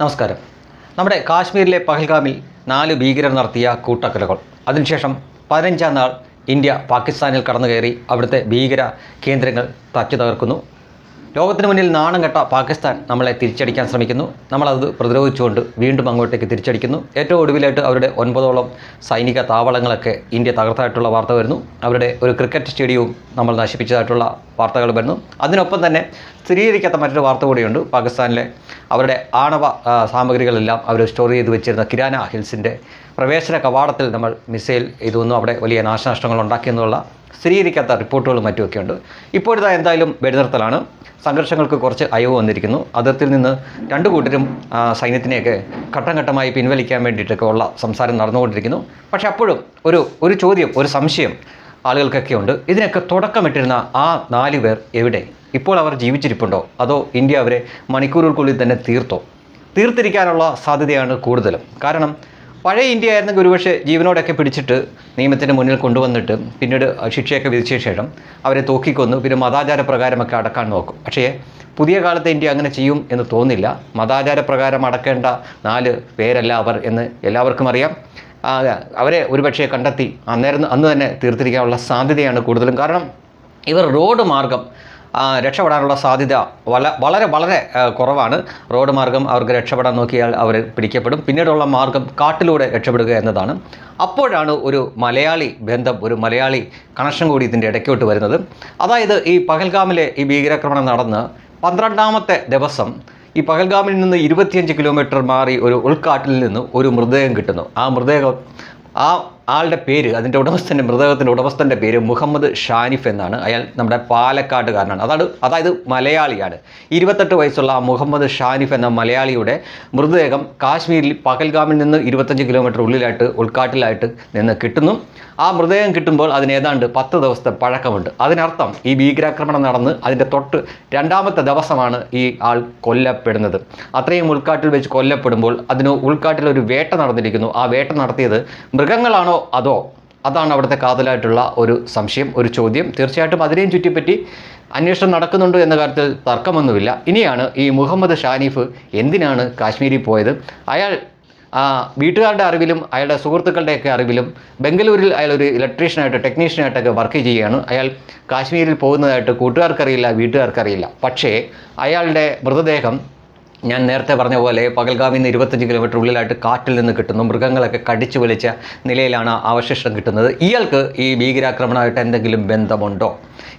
നമസ്കാരം. നമ്മുടെ കാശ്മീരിലെ പഹൽഗാമിൽ നാല് ഭീകരർ നടത്തിയ കൂട്ടക്കൊലകൾ. അതിനുശേഷം പതിനഞ്ചാം നാൾ ഇന്ത്യ പാകിസ്ഥാനിൽ കടന്നു കയറി അവിടുത്തെ ഭീകര കേന്ദ്രങ്ങൾ തച്ചു തകർക്കുന്നു ലോകത്തിന് മുന്നിൽ നാണം കെട്ട പാകിസ്ഥാൻ നമ്മളെ തിരിച്ചടിക്കാൻ ശ്രമിക്കുന്നു. നമ്മളത് പ്രതിരോധിച്ചുകൊണ്ട് വീണ്ടും അങ്ങോട്ടേക്ക് തിരിച്ചടിക്കുന്നു. ഏറ്റവും ഒടുവിലായിട്ട് അവരുടെ ഒൻപതോളം സൈനിക താവളങ്ങളൊക്കെ ഇന്ത്യ തകർത്തായിട്ടുള്ള വാർത്ത വരുന്നു. അവരുടെ ഒരു ക്രിക്കറ്റ് സ്റ്റേഡിയവും നമ്മൾ നശിപ്പിച്ചതായിട്ടുള്ള വാർത്തകൾ വരുന്നു. അതിനൊപ്പം തന്നെ സ്ഥിരീകരിക്കാത്ത മറ്റൊരു വാർത്ത കൂടിയുണ്ട്. പാകിസ്ഥാനിലെ അവരുടെ ആണവ സാമഗ്രികളെല്ലാം അവർ സ്റ്റോർ ചെയ്ത് വെച്ചിരുന്ന കിരാന ഹിൽസിന്റെ പ്രവേശന കവാടത്തിൽ നമ്മൾ മിസൈൽ ഇതൊന്നും. അവിടെ വലിയ നാശനഷ്ടങ്ങൾ ഉണ്ടാക്കിയെന്നുള്ള സ്ഥിരീകരിക്കാത്ത റിപ്പോർട്ടുകളും മറ്റുമൊക്കെ ഉണ്ട്. ഇപ്പോഴത്തെ എന്തായാലും വെടിനിർത്തലാണ്. സംഘർഷങ്ങൾക്ക് കുറച്ച് അയവ് വന്നിരിക്കുന്നു. അതിർത്തിയിൽ നിന്ന് രണ്ടു കൂട്ടരും സൈന്യത്തിനെയൊക്കെ ഘട്ടം ഘട്ടമായി പിൻവലിക്കാൻ വേണ്ടിയിട്ടൊക്കെ ഉള്ള സംസാരം നടന്നുകൊണ്ടിരിക്കുന്നു. പക്ഷേ അപ്പോഴും ഒരു ഒരു ചോദ്യം ഒരു സംശയം ആളുകൾക്കൊക്കെ ഉണ്ട്. ഇതിനൊക്കെ തുടക്കമിട്ടിരുന്ന ആ നാല് പേർ എവിടെ? ഇപ്പോൾ അവർ ജീവിച്ചിരിപ്പുണ്ടോ? അതോ ഇന്ത്യ അവരെ മണിക്കൂറുകൾക്കുള്ളിൽ തന്നെ തീർത്തോ? തീർത്തിരിക്കാനുള്ള സാധ്യതയാണ് കൂടുതലും. കാരണം പഴയ ഇന്ത്യ ആയിരുന്നെങ്കിൽ ഒരുപക്ഷെ ജീവനോടൊക്കെ പിടിച്ചിട്ട് നിയമത്തിന് മുന്നിൽ കൊണ്ടുവന്നിട്ട് പിന്നീട് ശിക്ഷയൊക്കെ വിധിച്ച ശേഷം അവരെ തോക്കിക്കൊന്നു പിന്നെ മതാചാര പ്രകാരമൊക്കെ അടക്കാൻ നോക്കും. പക്ഷേ പുതിയ കാലത്തെ ഇന്ത്യ അങ്ങനെ ചെയ്യും എന്ന് തോന്നില്ല മതാചാര പ്രകാരം അടക്കേണ്ട നാല് പേരല്ല അവർ എന്ന് എല്ലാവർക്കും അറിയാം. അവരെ ഒരുപക്ഷെ കണ്ടെത്തി അന്നേരം അന്ന് തന്നെ തീർത്തിരിക്കാനുള്ള സാധ്യതയാണ് കൂടുതലും. കാരണം ഇവർ റോഡ് മാർഗം രക്ഷപ്പെടാനുള്ള സാധ്യത വളരെ വളരെ കുറവാണ്. റോഡ് മാർഗം അവർക്ക് രക്ഷപ്പെടാൻ നോക്കിയാൽ അവർ പിടിക്കപ്പെടും. പിന്നീടുള്ള മാർഗം കാട്ടിലൂടെ രക്ഷപ്പെടുക എന്നതാണ്. അപ്പോഴാണ് ഒരു മലയാളി ബന്ധം ഒരു മലയാളി കണക്ഷൻ കൂടി ഇതിന്റെ ഇടയ്ക്കോട്ട് വരുന്നത്. അതായത് ഈ പഹൽഗാമിലെ ഈ ഭീകരാക്രമണം നടന്ന് പന്ത്രണ്ടാമത്തെ ദിവസം ഈ പഹൽഗാമിൽ നിന്ന് ഇരുപത്തിയഞ്ച് കിലോമീറ്റർ മാറി ഒരു ഉൾക്കാട്ടിൽ നിന്ന് ഒരു മൃതദേഹം കിട്ടുന്നു. ആ മൃതദേഹം ആ ആളുടെ പേര് അതിന്റെ ഉടമസ്ഥന്റെ മൃതദേഹത്തിന്റെ ഉടമസ്ഥന്റെ പേര് മുഹമ്മദ് ഷാനിഫ് എന്നാണ്. അയാൾ നമ്മുടെ പാലക്കാട്ടുകാരനാണ്. അതാണ് അതായത് മലയാളിയാണ്. ഇരുപത്തെട്ട് വയസ്സുള്ള മുഹമ്മദ് ഷാനിഫ് എന്ന മലയാളിയുടെ മൃതദേഹം കാശ്മീരിൽ പകൽഗാമിൽ നിന്ന് ഇരുപത്തഞ്ച് കിലോമീറ്റർ ഉള്ളിലായിട്ട് ഉൾക്കാട്ടിലായിട്ട് നിന്ന് കിട്ടുന്നു. ആ മൃതദേഹം കിട്ടുമ്പോൾ അതിന് ഏതാണ്ട് പത്ത് ദിവസത്തെ പഴക്കമുണ്ട്. അതിനർത്ഥം ഈ ഭീകരാക്രമണം നടന്ന് അതിന്റെ തൊട്ട് രണ്ടാമത്തെ ദിവസമാണ് ഈ ആൾ കൊല്ലപ്പെടുന്നത്. അത്രയും ഉൾക്കാട്ടിൽ വെച്ച് കൊല്ലപ്പെടുമ്പോൾ അതിന് ഉൾക്കാട്ടിൽ ഒരു വേട്ട നടന്നിരിക്കുന്നു. ആ വേട്ട നടത്തിയത് മൃഗങ്ങളാണോ അതോ അതാണ് അവിടുത്തെ കാതലായിട്ടുള്ള ഒരു സംശയം ഒരു ചോദ്യം. തീർച്ചയായിട്ടും അതിനെയും ചുറ്റിപ്പറ്റി അന്വേഷണം നടക്കുന്നുണ്ട് എന്ന കാര്യത്തിൽ തർക്കമൊന്നുമില്ല. ഇനിയാണ് ഈ മുഹമ്മദ് ഷാനിഫ് എന്തിനാണ് കാശ്മീരിൽ പോയത്? അയാൾ വീട്ടുകാരുടെ അറിവിലും അയാളുടെ സുഹൃത്തുക്കളുടെയൊക്കെ അറിവിലും ബംഗളൂരിൽ അയാൾ ഒരു ഇലക്ട്രീഷ്യനായിട്ട് ടെക്നീഷ്യനായിട്ടൊക്കെ വർക്ക് ചെയ്യുകയാണ്. അയാൾ കാശ്മീരിൽ പോകുന്നതായിട്ട് കൂട്ടുകാർക്കറിയില്ല വീട്ടുകാർക്കറിയില്ല. പക്ഷേ അയാളുടെ മൃതദേഹം ഞാൻ നേരത്തെ പറഞ്ഞ പോലെ പകൽഗാമിൽ നിന്ന് ഇരുപത്തഞ്ച് കിലോമീറ്റർ ഉള്ളിലായിട്ട് കാട്ടിൽ നിന്ന് കിട്ടുന്നു. മൃഗങ്ങളൊക്കെ കടിച്ചു വലിച്ച നിലയിലാണ് അവശിഷ്ടം കിട്ടുന്നത്. ഇയാൾക്ക് ഈ ഭീകരാക്രമണമായിട്ട് എന്തെങ്കിലും ബന്ധമുണ്ടോ?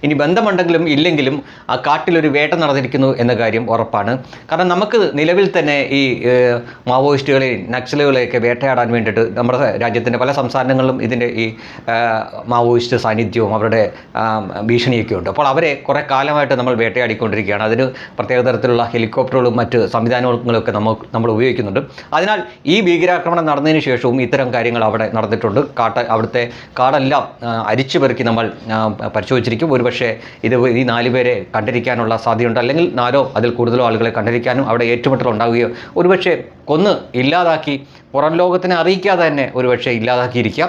ഇനി ബന്ധമുണ്ടെങ്കിലും ഇല്ലെങ്കിലും ആ കാട്ടിലൊരു വേട്ട നടന്നിരിക്കുന്നു എന്ന കാര്യം ഉറപ്പാണ്. കാരണം നമുക്ക് നിലവിൽ തന്നെ ഈ മാവോയിസ്റ്റുകളെയും നക്സലുകളെയൊക്കെ വേട്ടയാടാൻ വേണ്ടിയിട്ട് നമ്മുടെ രാജ്യത്തിന്റെ പല സംസ്ഥാനങ്ങളിലും ഇതിന്റെ ഈ മാവോയിസ്റ്റ് സാന്നിധ്യവും അവരുടെ ഭീഷണിയൊക്കെ ഉണ്ട്. അപ്പോൾ അവരെ കുറേ കാലമായിട്ട് നമ്മൾ വേട്ടയാടിക്കൊണ്ടിരിക്കുകയാണ്. അതിന് പ്രത്യേക തരത്തിലുള്ള ഹെലികോപ്റ്ററുകളും മറ്റ് സംവിധാനങ്ങളൊക്കെ നമ്മൾ നമ്മൾ ഉപയോഗിക്കുന്നുണ്ട്. അതിനാൽ ഈ ഭീകരാക്രമണം നടന്നതിന് ശേഷവും ഇത്തരം കാര്യങ്ങൾ അവിടെ നടന്നിട്ടുണ്ട്. കാട്ട അവിടുത്തെ കാടെല്ലാം അരിച്ചു പെറുക്കി നമ്മൾ ആ, പരിശോധിച്ചിരിക്കും ഒരുപക്ഷെ ഇത് ഈ നാല് പേരെ കണ്ടിരിക്കാനുള്ള സാധ്യതയുണ്ട്. അല്ലെങ്കിൽ നാലോ അതിൽ കൂടുതലോ ആളുകളെ കണ്ടിരിക്കാനും അവിടെ ഏറ്റുമുട്ടൽ ഉണ്ടാവുകയോ ഒരുപക്ഷെ കൊന്ന് ഇല്ലാതാക്കി പുറം ലോകത്തിനെ അറിയിക്കാതെ തന്നെ ഒരുപക്ഷെ ഇല്ലാതാക്കിയിരിക്കാം.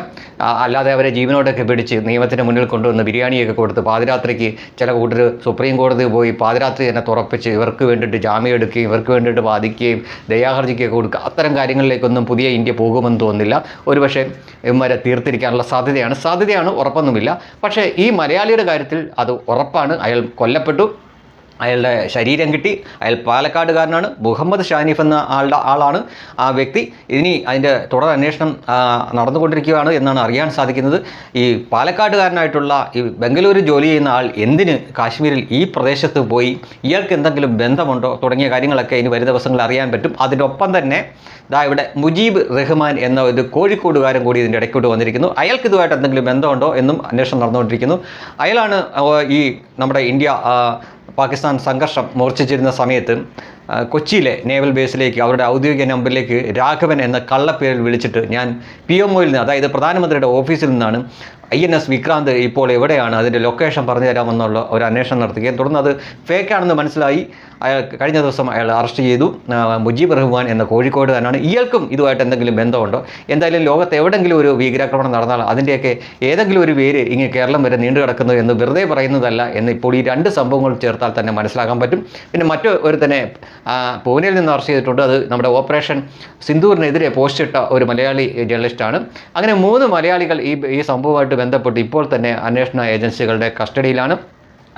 അല്ലാതെ അവരെ ജീവനോടൊക്കെ പിടിച്ച് നിയമത്തിന് മുന്നിൽ കൊണ്ടുവന്ന് ബിരിയാണിയൊക്കെ കൊടുത്ത് പാതിരാത്രിക്ക് ചില കൂട്ടർ സുപ്രീം കോടതി പോയി പാതിരാത്രി തന്നെ തുറപ്പിച്ച് ഇവർക്ക് വേണ്ടിയിട്ട് ജാമ്യം എടുക്കുകയും ഇവർക്ക് വേണ്ടിയിട്ട് വാദിക്കുകയും ദയാഹർജിക്കുകയൊക്കെ കൊടുക്കുക. അത്തരം കാര്യങ്ങളിലേക്കൊന്നും പുതിയ ഇന്ത്യ പോകുമെന്ന് തോന്നുന്നില്ല. ഒരുപക്ഷെ ഇവരെ തീർത്തിരിക്കാനുള്ള സാധ്യതയാണ്. സാധ്യതയാണ് ഉറപ്പൊന്നുമില്ല. പക്ഷേ ഈ മലയാളിയുടെ കാര്യത്തിൽ അത് ഉറപ്പാണ്. അയാൾ കൊല്ലപ്പെട്ടു. അയാളുടെ ശരീരം കിട്ടി. അയാൾ പാലക്കാടുകാരനാണ്. മുഹമ്മദ് ഷാനിഫ് എന്ന ആളുടെ ആളാണ് ആ വ്യക്തി. ഇനി അതിന്റെ തുടർ അന്വേഷണം നടന്നുകൊണ്ടിരിക്കുകയാണ് എന്നാണ് അറിയാൻ സാധിക്കുന്നത്. ഈ പാലക്കാടുകാരനായിട്ടുള്ള ഈ ബംഗളൂരു ജോലി ചെയ്യുന്ന ആൾ എന്തിന് കാശ്മീരിൽ ഈ പ്രദേശത്ത് പോയി? ഇയാൾക്ക് എന്തെങ്കിലും ബന്ധമുണ്ടോ? തുടങ്ങിയ കാര്യങ്ങളൊക്കെ ഇനി വരും ദിവസങ്ങളിൽ അറിയാൻ പറ്റും. അതിനൊപ്പം തന്നെ ദാ ഇവിടെ മുജീബ് റഹ്മാൻ എന്ന ഒരു കോഴിക്കോടുകാരൻ കൂടി ഇതിന്റെ ഇടയ്ക്കോട്ട് വന്നിരിക്കുന്നു. അയാൾക്ക് ഇതുമായിട്ട് എന്തെങ്കിലും ബന്ധമുണ്ടോ എന്നും അന്വേഷണം നടന്നുകൊണ്ടിരിക്കുന്നു. അയാളാണ് ഈ നമ്മുടെ ഇന്ത്യ പാകിസ്ഥാൻ സംഘർഷം മൂർച്ഛിച്ചിരുന്ന സമയത്ത് കൊച്ചിയിലെ നേവൽ ബേസിലേക്ക് അവരുടെ ഔദ്യോഗിക നമ്പറിലേക്ക് രാഘവൻ എന്ന കള്ളപ്പേരിൽ വിളിച്ചിട്ട് ഞാൻ പി എം ഒയിൽ നിന്ന് അതായത് പ്രധാനമന്ത്രിയുടെ ഓഫീസിൽ നിന്നാണ് ഐ എൻ എസ് വിക്രാന്ത് ഇപ്പോൾ എവിടെയാണ്? അതിന്റെ ലൊക്കേഷൻ പറഞ്ഞു തരാമെന്നുള്ള ഒരു അന്വേഷണം നടത്തുകയും തുടർന്ന് അത് ഫേക്കാണെന്ന് മനസ്സിലായി. അയാൾ കഴിഞ്ഞ ദിവസം അയാൾ അറസ്റ്റ് ചെയ്തു. മുജീബ് റഹ്മാൻ എന്ന കോഴിക്കോട് തന്നെയാണ്. ഇയാൾക്കും ഇതുമായിട്ട് എന്തെങ്കിലും ബന്ധമുണ്ടോ? എന്തായാലും ലോകത്ത് എവിടെങ്കിലും ഒരു ഭീകരാക്രമണം നടന്നാൽ അതിന്റെയൊക്കെ ഏതെങ്കിലും ഒരു പേര് ഇങ്ങനെ കേരളം വരെ നീണ്ടു കിടക്കുന്നു എന്ന് വെറുതെ പറയുന്നതല്ല എന്ന് ഇപ്പോൾ ഈ രണ്ട് സംഭവങ്ങൾ ചേർത്താൽ തന്നെ മനസ്സിലാക്കാൻ പറ്റും. പിന്നെ മറ്റു ഒരു തന്നെ പൂനെയിൽ നിന്ന് അറസ്റ്റ് ചെയ്തിട്ടുണ്ട്. അത് നമ്മുടെ ഓപ്പറേഷൻ സിന്ദൂറിനെതിരെ പോസ്റ്റിട്ട ഒരു മലയാളി ജേർണലിസ്റ്റാണ്. അങ്ങനെ മൂന്ന് മലയാളികൾ ഈ ഈ സംഭവമായിട്ട് ബന്ധപ്പെട്ട് ഇപ്പോൾ തന്നെ അന്വേഷണ ഏജൻസികളുടെ കസ്റ്റഡിയിലാണ്.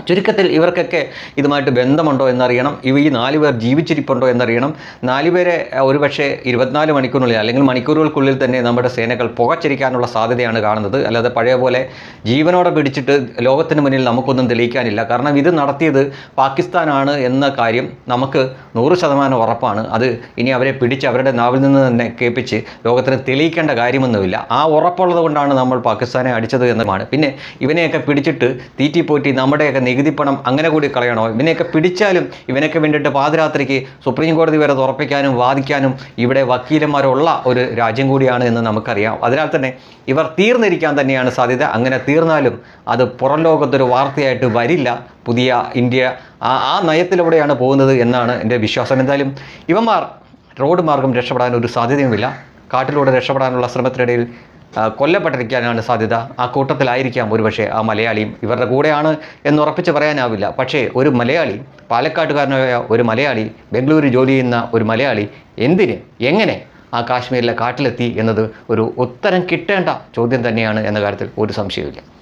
ചുരുക്കത്തിൽ ഇവർക്കൊക്കെ ഇതുമായിട്ട് ബന്ധമുണ്ടോ എന്നറിയണം. ഇവ ഈ നാല് പേർ ജീവിച്ചിരിപ്പുണ്ടോ എന്നറിയണം. നാല് പേരെ അഹ്, ഒരുപക്ഷെ ഇരുപത്തിനാല് മണിക്കൂറിനുള്ളിൽ അല്ലെങ്കിൽ മണിക്കൂറുകൾക്കുള്ളിൽ തന്നെ നമ്മുടെ സേനകൾ പുകച്ചിരിക്കാനുള്ള സാധ്യതയാണ് കാണുന്നത്. അല്ലാതെ പഴയ പോലെ ജീവനോടെ പിടിച്ചിട്ട് ലോകത്തിന് മുന്നിൽ നമുക്കൊന്നും തെളിയിക്കാനില്ല. കാരണം ഇത് നടത്തിയത് പാകിസ്ഥാനാണ് എന്ന കാര്യം നമുക്ക് നൂറ് ശതമാനം ഉറപ്പാണ്. അത് ഇനി അവരെ പിടിച്ച് അവരുടെ നാവിൽ നിന്ന് തന്നെ കേൾപ്പിച്ച് ലോകത്തിന് തെളിയിക്കേണ്ട കാര്യമൊന്നുമില്ല. ആ ഉറപ്പുള്ളത് കൊണ്ടാണ് നമ്മൾ പാകിസ്ഥാനെ അടിച്ചത് എന്നതാണ് പിന്നെ ഇവനെയൊക്കെ പിടിച്ചിട്ട് തീറ്റിപ്പോറ്റി നമ്മുടെയൊക്കെ നികുതി പണം അങ്ങനെ കൂടി കളയണോ? ഇവനെയൊക്കെ പിടിച്ചാലും ഇവനൊക്കെ വേണ്ടിയിട്ട് പാതിരാത്രിക്ക് സുപ്രീം കോടതി വരെ തുറപ്പിക്കാനും വാദിക്കാനും ഇവിടെ വക്കീലന്മാരുള്ള ഒരു രാജ്യം കൂടിയാണ് എന്ന് നമുക്കറിയാം. അതിനാൽ തന്നെ ഇവർ തീർന്നിരിക്കാൻ തന്നെയാണ് സാധ്യത. അങ്ങനെ തീർന്നാലും അത് പുറം ലോകത്തൊരു വാർത്തയായിട്ട് വരില്ല. പുതിയ ഇന്ത്യ ആ ആ നയത്തിലൂടെയാണ് പോകുന്നത് എന്നാണ് എന്റെ വിശ്വാസം. എന്തായാലും ഇവന്മാർ റോഡ് മാർഗം രക്ഷപ്പെടാൻ ഒരു സാധ്യതയുമില്ല. കാട്ടിലൂടെ രക്ഷപ്പെടാനുള്ള ശ്രമത്തിനിടയിൽ കൊല്ലപ്പെട്ടിരിക്കാനാണ് സാധ്യത. ആ കൂട്ടത്തിലായിരിക്കാം ഒരുപക്ഷെ ആ മലയാളിയും ഇവരുടെ കൂടെയാണ് എന്നുറപ്പിച്ച് പറയാനാവില്ല. പക്ഷേ ഒരു മലയാളി പാലക്കാട്ടുകാരനായ ഒരു മലയാളി ബംഗളൂരു ജോലി ചെയ്യുന്ന ഒരു മലയാളി എന്തിന് എങ്ങനെ ആ കാശ്മീരിലെ കാട്ടിലെത്തി എന്നത് ഒരു ഉത്തരം കിട്ടേണ്ട ചോദ്യം തന്നെയാണ് എന്ന കാര്യത്തിൽ ഒരു സംശയവുമില്ല.